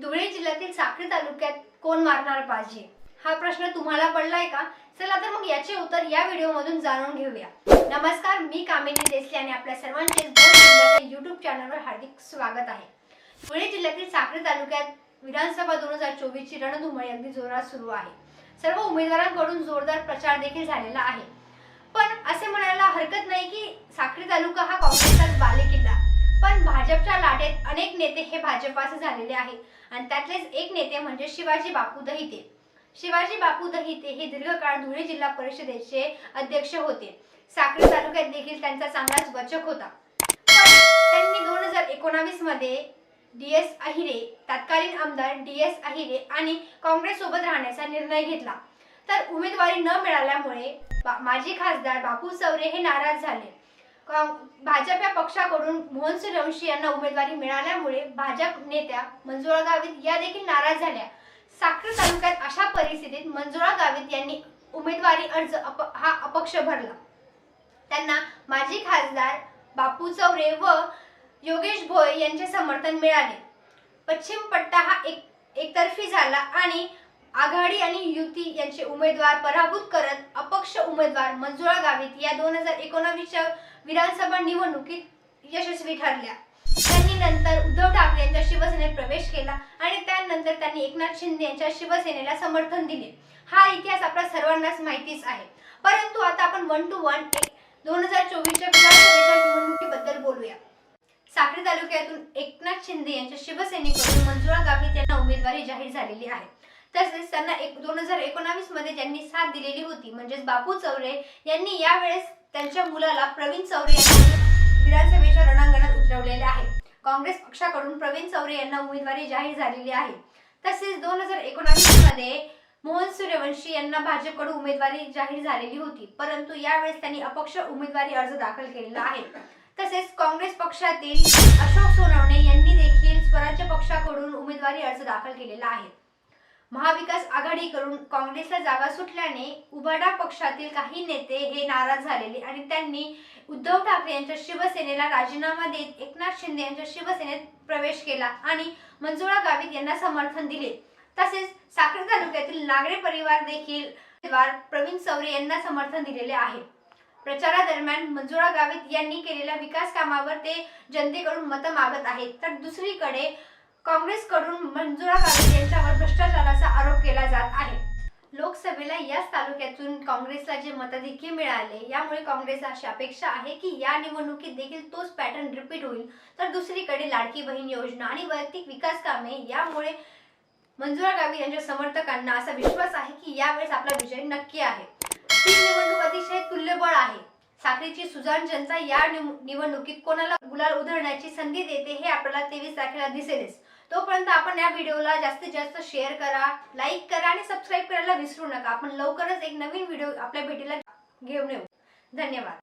धुळे जिल्ह्यातील साक्री तालुक्यात कोण मारणार बाजी? हा प्रश्न तुम्हाला पडलाय का? चला तर मग याचे उत्तर या व्हिडिओमधून जाणून घेऊया. नमस्कार मी कामिनी देसले आणि आपल्या सर्वांचे युट्यूब चॅनलवर हार्दिक स्वागत आहे. धुळे जिल्ह्यातील साक्री तालुक्यात विधानसभा दोन हजार चोवीसची रणधुमळी अगदी जोरात सुरू आहे. सर्व उमेदवारांकडून जोरदार प्रचार देखील झालेला आहे. पण असे म्हणायला हरकत नाही की साक्री तालुका हा काँग्रेसचाच बालिक भाजपच्या लाटेत अनेक नेते हे भाजपाचे झालेले आहे आणि त्यातलेच एक नेते म्हणजे शिवाजी बापू दहिते. शिवाजी बापू दहिते हे दीर्घकाळ धुळे जिल्हा परिषदेचे अध्यक्ष होते. साक्री तालुक्यात देखील त्यांचा चांगलाच बचक होता. त्यांनी दोन हजार एकोणावीसमध्ये डी एस अहिरे तत्कालीन आमदार डी एस अहिरे आणि काँग्रेस सोबत राहण्याचा निर्णय घेतला. तर उमेदवारी न मिळाल्यामुळे बा- माजी खासदार बापू चौरे हे नाराज झाले. भाजप या पक्षाकडून मोहन रवशी यांना उमेदवारी मिळाल्यामुळे भाजप नेत्या मंजुळा गावित या देखील नाराज झाल्या. साक्री तालुक्यात अशा परिस्थितीत मंजुळा गावित यांनी उमेदवारी अर्ज अप हा अपक्ष भरला. त्यांना माजी खासदार बापू चौरे व योगेश भोय यांचे समर्थन मिळाले. पश्चिम पट्टा हा एक एकतर्फी झाला आणि आघाडी आणि युती यांचे उमेदवार पराभूत करत अपक्ष उमेदवार मंजुळा गावित या दोन हजार एकोणावीसच्या विधानसभा निवडणुकीत यशस्वी ठरल्या. त्यांनी नंतर उद्धव ठाकरे यांच्या शिवसेनेत प्रवेश केला आणि त्यानंतर त्यांनी एकनाथ शिंदे यांच्या शिवसेनेला समर्थन दिले. हा इतिहास आपल्या सर्वांनाच माहितीच आहे. परंतु आता आपण वन टू वन दोन हजार चोवीसच्या विधानसभेच्या निवडणुकीबद्दल बोलूया. साक्री तालुक्यातून एकनाथ शिंदे यांच्या शिवसेनेकडून मंजुळा गावित यांना उमेदवारी जाहीर झालेली आहे. तसेच त्यांना एक दोन हजार एकोणावीसमध्ये ज्यांनी साथ दिलेली होती म्हणजेच बापू चौरे यांनी यावेळेस त्यांच्या मुलाला प्रवीण चौरे यांनी विधानसभेच्या रणांगणात उतरवलेले आहे. काँग्रेस पक्षाकडून प्रवीण चौरे यांना उमेदवारी जाहीर झालेली आहे. तसेच दोन हजार एकोणावीसमध्ये मोहन सूर्यवंशी यांना भाजपकडून उमेदवारी जाहीर झालेली होती. परंतु यावेळेस त्यांनी अपक्ष उमेदवारी अर्ज दाखल केलेला आहे. तसेच काँग्रेस पक्षातील अशोक सोनवणे यांनी देखील स्वराज्य पक्षाकडून उमेदवारी अर्ज दाखल केलेला आहे. महाविकास आघाडीकडून काँग्रेसला जागा सुटल्याने उबाडा पक्षातील काही नेते हे नाराज झालेले आणि त्यांनी उद्धव ठाकरे यांच्या शिवसेनेला राजीनामा देत एकनाथ शिंदे यांच्या शिवसेनेत प्रवेश केला आणि मंजुळा गावित यांना समर्थन दिले. तसेच साखर तालुक्यातील नागरे परिवार देखील प्रवीण चौरे यांना समर्थन दिलेले आहे. प्रचारादरम्यान मंजुळा गावित यांनी केलेल्या विकास कामावर ते जनतेकडून मतं मागत आहेत. तर दुसरीकडे काँग्रेसकडून मंजुळा गावित यांच्यावर भ्रष्टाचाराचा आरोप केला जात आहे. लोकसभेला याच तालुक्यातून काँग्रेसला जे मताधिक्य मिळाले यामुळे काँग्रेसला अशी अपेक्षा आहे की या निवडणुकीत देखील तोच पॅटर्न रिपीट होईल. तर दुसरीकडे लाडकी बहीण योजना आणि वैयक्तिक विकास कामे यामुळे मंजुळा गावित यांच्या समर्थकांना असा विश्वास आहे की यावेळेस आपला विजय नक्की आहे. ही निवडणूक अतिशय तुल्यबळ आहे. साखरेची सुजान जनता या निव- निवडणुकीत कोणाला गुलाल उधळण्याची संधी देते हे आपल्याला तेवीस तारखेला दिसेलच. तोपर्यंत आपण या व्हिडिओला जास्तीत जास्त शेअर करा लाईक करा आणि सबस्क्राईब करायला विसरू नका. आपण लवकरच एक नवीन व्हिडिओ आपल्या भेटीला घेऊन येऊ. धन्यवाद.